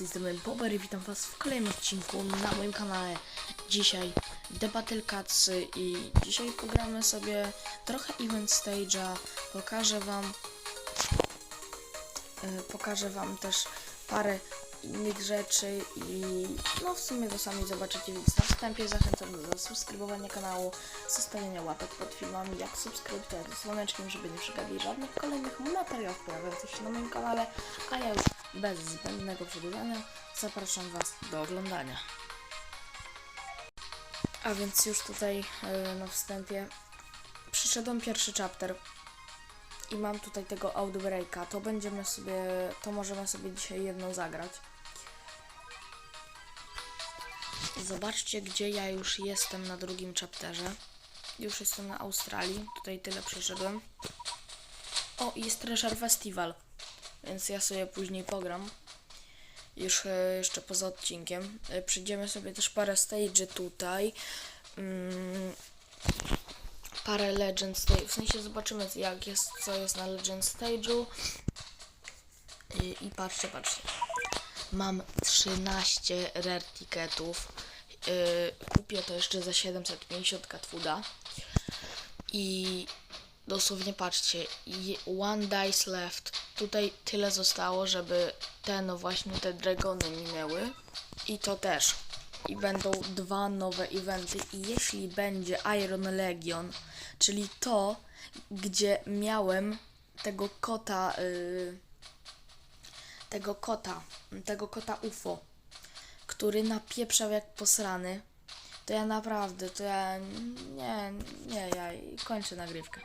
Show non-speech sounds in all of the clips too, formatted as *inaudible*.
tej strony i witam was w kolejnym odcinku na moim kanale. Dzisiaj Cats i dzisiaj pogramy sobie trochę Event Stage'a. Pokażę wam e, pokażę wam też parę innych rzeczy i no w sumie to sami zobaczycie, więc na wstępie zachęcam do zasubskrybowania kanału, zostawienia łapek pod filmami, jak subskrypcja z dzwoneczkiem, żeby nie przegapić żadnych kolejnych materiałów pojawiających się na moim kanale, a ja już bez zbędnego przedłużania zapraszam Was do oglądania. A więc już tutaj e, na wstępie przyszedłem pierwszy chapter i mam tutaj tego Outbreaka, to będziemy sobie, to możemy sobie dzisiaj jedno zagrać. Zobaczcie, gdzie ja już jestem na drugim chapterze. Już jestem na Australii, tutaj tyle przeszedłem. O, jest Treasure Festival, więc ja sobie później pogram. Już e, jeszcze poza odcinkiem. E, przyjdziemy sobie też parę stage tutaj. Mm, parę Legend Stage. W sensie zobaczymy jak jest, co jest na Legend Stage'u. I, I patrzcie, patrzcie. Mam 13 rare ticketów. Yy, kupię to jeszcze za 750 katfuda. I dosłownie patrzcie, one dice left. Tutaj tyle zostało, żeby te no właśnie te dragony minęły. I to też. I będą dwa nowe eventy. I jeśli będzie Iron Legion, czyli to, gdzie miałem tego kota, yy, tego kota, tego kota UFO, który napieprzał jak posrany, to ja naprawdę, to ja nie, nie, ja kończę nagrywkę.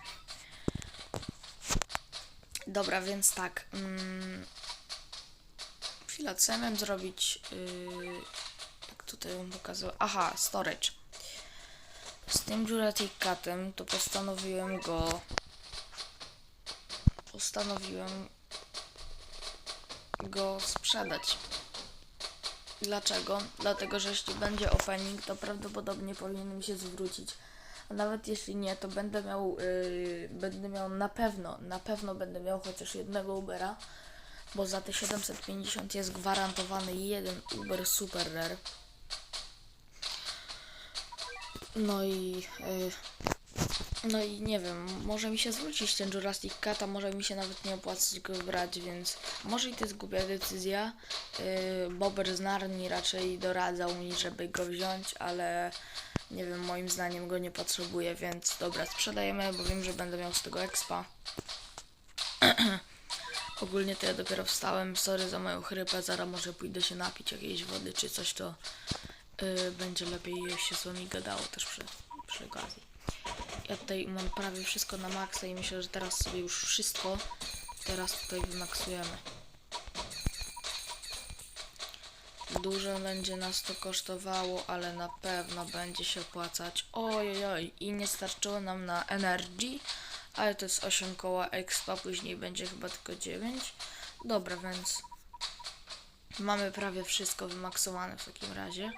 Dobra, więc tak. Mm, chwila, co ja miałem zrobić? Yy, jak tutaj bym pokazał? Aha, storage. Z tym Catem to postanowiłem go. Postanowiłem go sprzedać. Dlaczego? Dlatego, że jeśli będzie opening, to prawdopodobnie powinien mi się zwrócić. A nawet jeśli nie, to będę miał, yy, będę miał na pewno, na pewno będę miał chociaż jednego Ubera, bo za te 750 jest gwarantowany jeden Uber Super Rare. No i, yy, no i nie wiem, może mi się zwrócić ten Jurassic Cat, a może mi się nawet nie opłacać go brać, więc może i to jest głupia decyzja. Yy, Bober z Narni raczej doradzał mi, żeby go wziąć, ale nie wiem, moim zdaniem go nie potrzebuję, więc dobra, sprzedajemy, bo wiem, że będę miał z tego expa. *clears throat* Ogólnie to ja dopiero wstałem, sorry za moją chrypę, zaraz może pójdę się napić jakiejś wody czy coś, to yy, będzie lepiej się z wami gadało też przy, przy okazji. Ja tutaj mam prawie wszystko na maksa i myślę, że teraz sobie już wszystko teraz tutaj wymaksujemy. Dużo będzie nas to kosztowało, ale na pewno będzie się opłacać. Ojojoj, i nie starczyło nam na Energy, ale to jest 8 koła expa, później będzie chyba tylko 9. Dobra, więc mamy prawie wszystko wymaksowane w takim razie.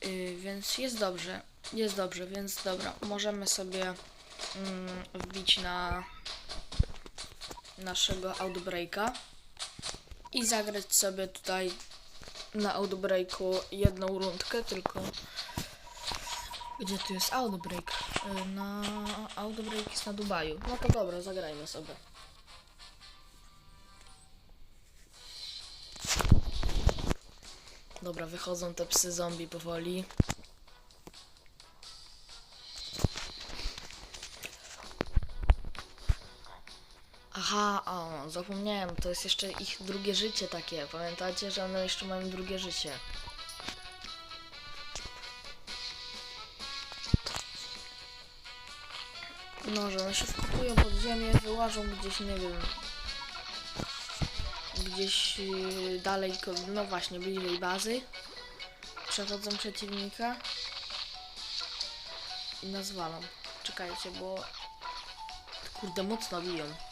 Yy, więc jest dobrze, jest dobrze, więc dobra, możemy sobie mm, wbić na naszego Outbreaka i zagrać sobie tutaj na Outbreaku jedną rundkę tylko. Gdzie tu jest Outbreak? Y, Na Outbreak jest na Dubaju. No to dobra, zagrajmy sobie. Dobra, wychodzą te psy zombie powoli. Aha, o, zapomniałem, to jest jeszcze ich drugie życie takie. Pamiętacie, że one jeszcze mają drugie życie. No, że one się wkupują pod ziemię, wyłażą gdzieś, nie wiem, gdzieś yy, dalej, no właśnie, bliżej bazy. Przechodzą przeciwnika i nas walą. Czekajcie, bo kurde, mocno biją.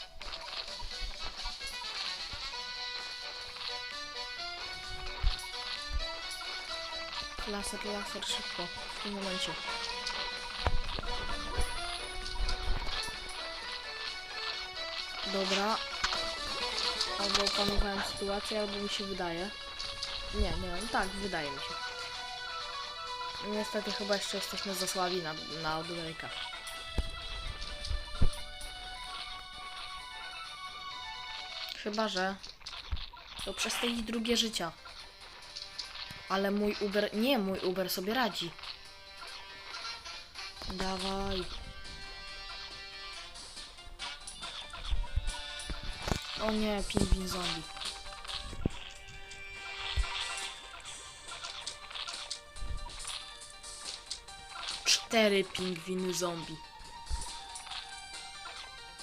Laser, laser, szybko. W tym momencie. Dobra. Albo opanowałem sytuację, albo mi się wydaje. Nie, nie, tak, wydaje mi się. Niestety chyba jeszcze jesteśmy za słabi na, na. Chyba, że to przez te ich drugie życia. Ale mój Uber, nie, mój Uber sobie radzi. Dawaj. O nie, pingwin zombie. Cztery pingwiny zombie.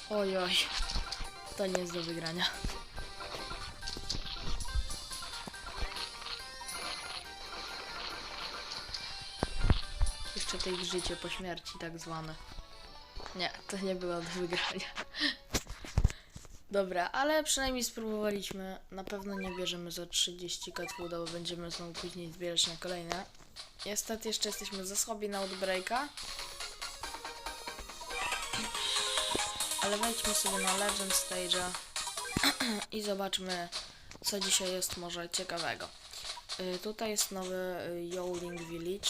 Oj, oj. To nie jest do wygrania. Jeszcze ich życie po śmierci tak zwane. Nie, to nie było do wygrania. Dobra, ale przynajmniej spróbowaliśmy. Na pewno nie bierzemy za 30 catwooda, bo będziemy znowu później zbierać na kolejne. Niestety jeszcze jesteśmy za słabi na Outbreaka. Ale wejdźmy sobie na Legend Stage'a *clears throat* i zobaczmy, co dzisiaj jest może ciekawego. Y, tutaj jest nowy y, Yowling Village.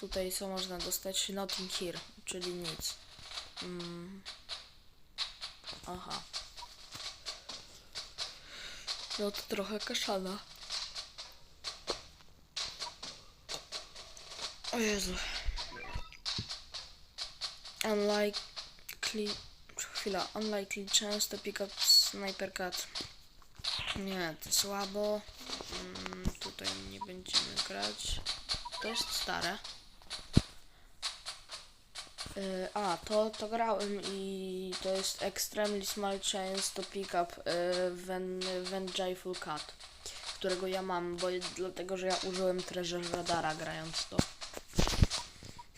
Tutaj co można dostać? Nothing here, czyli nic. Mm. Aha. No to trochę kaszana. O Jezu. Unlikely... Chwila. Unlikely chance to pick up sniper cut. Nie, to słabo. Mm, tutaj nie będziemy grać. To jest stare. Y, A, to, to grałem i to jest Extremely Small Chance to Pick Up y, Ven, Vengeful Cut, którego ja mam, bo dlatego, że ja użyłem Treasure Radara grając to.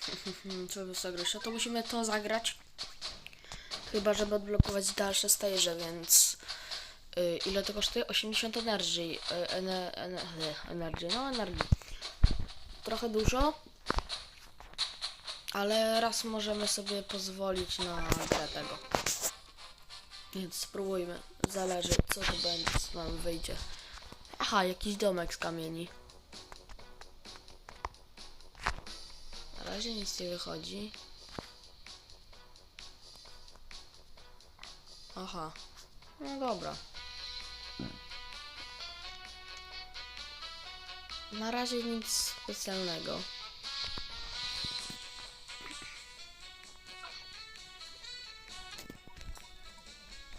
*laughs* Co by zagrać? No to musimy to zagrać. Chyba, żeby odblokować dalsze stage, więc y, ile to kosztuje? 80 energy. Y, ene, ene, energy, no energii. Trochę dużo, ale raz możemy sobie pozwolić na tego. Więc spróbujmy. Zależy co to będzie, co nam wyjdzie. Aha, jakiś domek z kamieni. Na razie nic nie wychodzi. Aha. No dobra. Na razie nic specjalnego.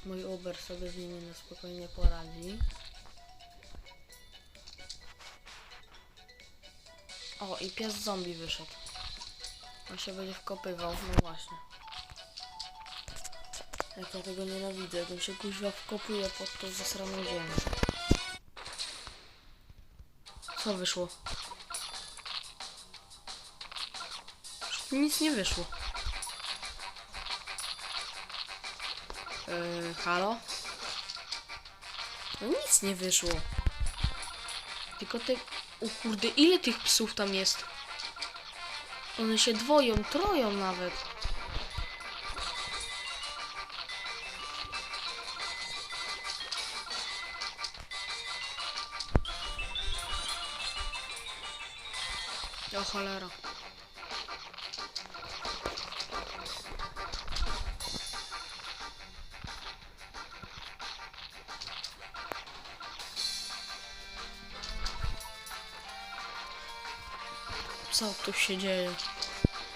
Mój Uber sobie z nimi na spokojnie poradzi. O, i pies zombie wyszedł. On się będzie wkopywał, no właśnie. Jak ja tego nienawidzę, jak on się kuźwa wkopuje pod tą zasraną ziemię. Co wyszło? Nic nie wyszło. Yy, halo? No nic nie wyszło. Tylko te... O kurde, ile tych psów tam jest? One się dwoją, troją nawet. O cholera. Co tu się dzieje?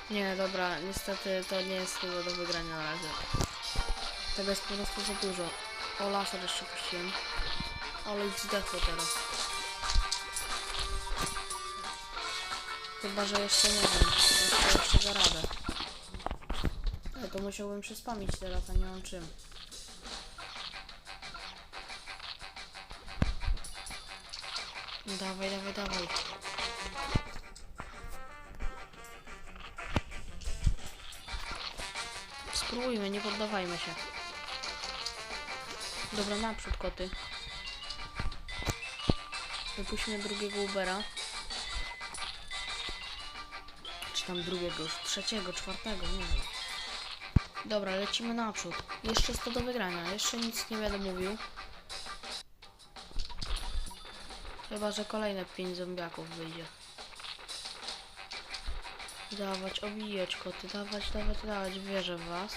Nie, dobra, niestety to nie jest chyba do wygrania na razie. Tego jest po prostu za dużo. O, laser jeszcze puściłem. Ale zdechło teraz. Chyba, że jeszcze nie wiem. Jeszcze, jeszcze da radę. Ale to musiałbym się spamić teraz, a nie mam czym. Dawaj, dawaj, dawaj. Spróbujmy, nie poddawajmy się. Dobra, naprzód koty. Wypuśćmy drugiego Ubera. Czy tam drugiego, już trzeciego, czwartego, nie wiem. Dobra, lecimy naprzód. Jeszcze 100 do wygrania, jeszcze nic nie będę mówił. Chyba, że kolejne 5 zombiaków wyjdzie. Dawać, obijać koty, dawać, dawać, dawać, wierzę w was.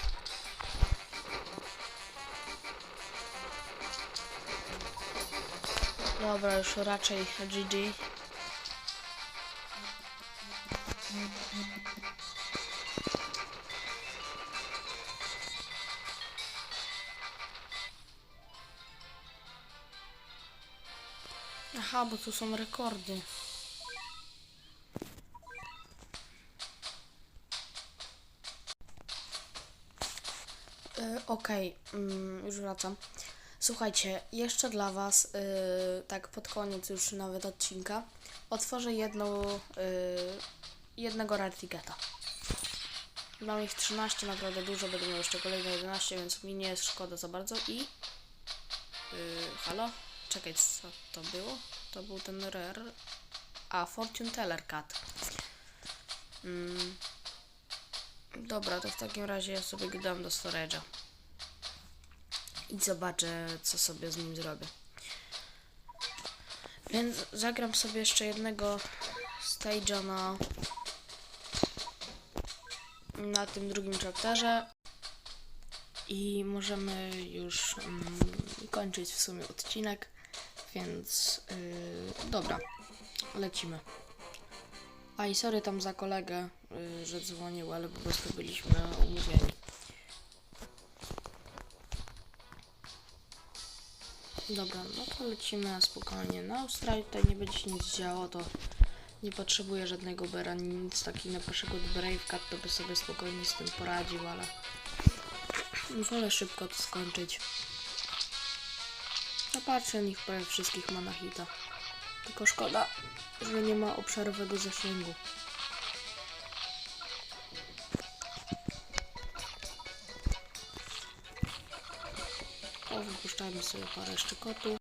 Dobra, już raczej GG. Aha, bo tu są rekordy. Okej, mm, już wracam. Słuchajcie, jeszcze dla Was, yy, tak pod koniec już nawet odcinka, otworzę jedną, yy, jednego Raritigeta. Mam ich 13, naprawdę dużo, będę miał jeszcze kolejne 11, więc mi nie jest szkoda za bardzo i... Yy, halo? Czekaj, co to było? To był ten rare... A, Fortune Teller Cat. Mm. Dobra, to w takim razie ja sobie go dam do storage'a. I zobaczę, co sobie z nim zrobię. Więc zagram sobie jeszcze jednego stage'a na na tym drugim chapterze i możemy już mm, kończyć w sumie odcinek, więc yy, dobra, lecimy. A i sorry tam za kolegę, yy, że dzwonił, ale po prostu byliśmy umówieni. Dobra, no to lecimy na spokojnie. Na Australii tutaj nie będzie się nic działo, to nie potrzebuję żadnego bera, nic taki na pierwszego Bravecat, to by sobie spokojnie z tym poradził, ale wolę szybko to skończyć. No patrzę, ich prawie wszystkich ma. Tylko szkoda, że nie ma obszarowego zasięgu. O, wypuszczamy sobie parę jeszcze kotów.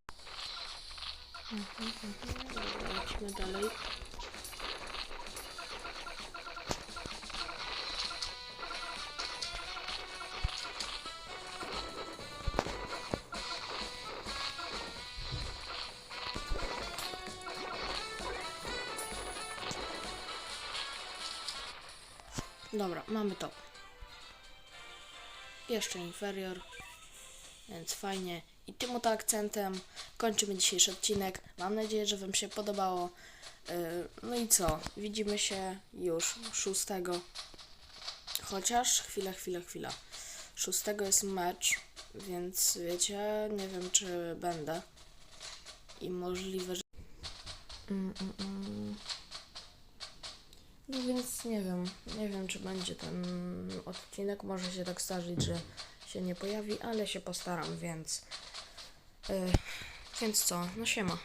Mhm, mhm. Lecimy dalej. Dobra, mamy to. Jeszcze inferior. Więc fajnie. I tym oto akcentem kończymy dzisiejszy odcinek. Mam nadzieję, że Wam się podobało. Yy, No i co? Widzimy się już 6. Chociaż chwila, chwila, chwila. 6 jest mecz, więc wiecie, nie wiem czy będę. I możliwe, że. Mm, mm, mm. No więc nie wiem, nie wiem czy będzie ten odcinek. Może się tak zdarzyć, że się nie pojawi, ale się postaram, więc. Yy, więc co? No siema.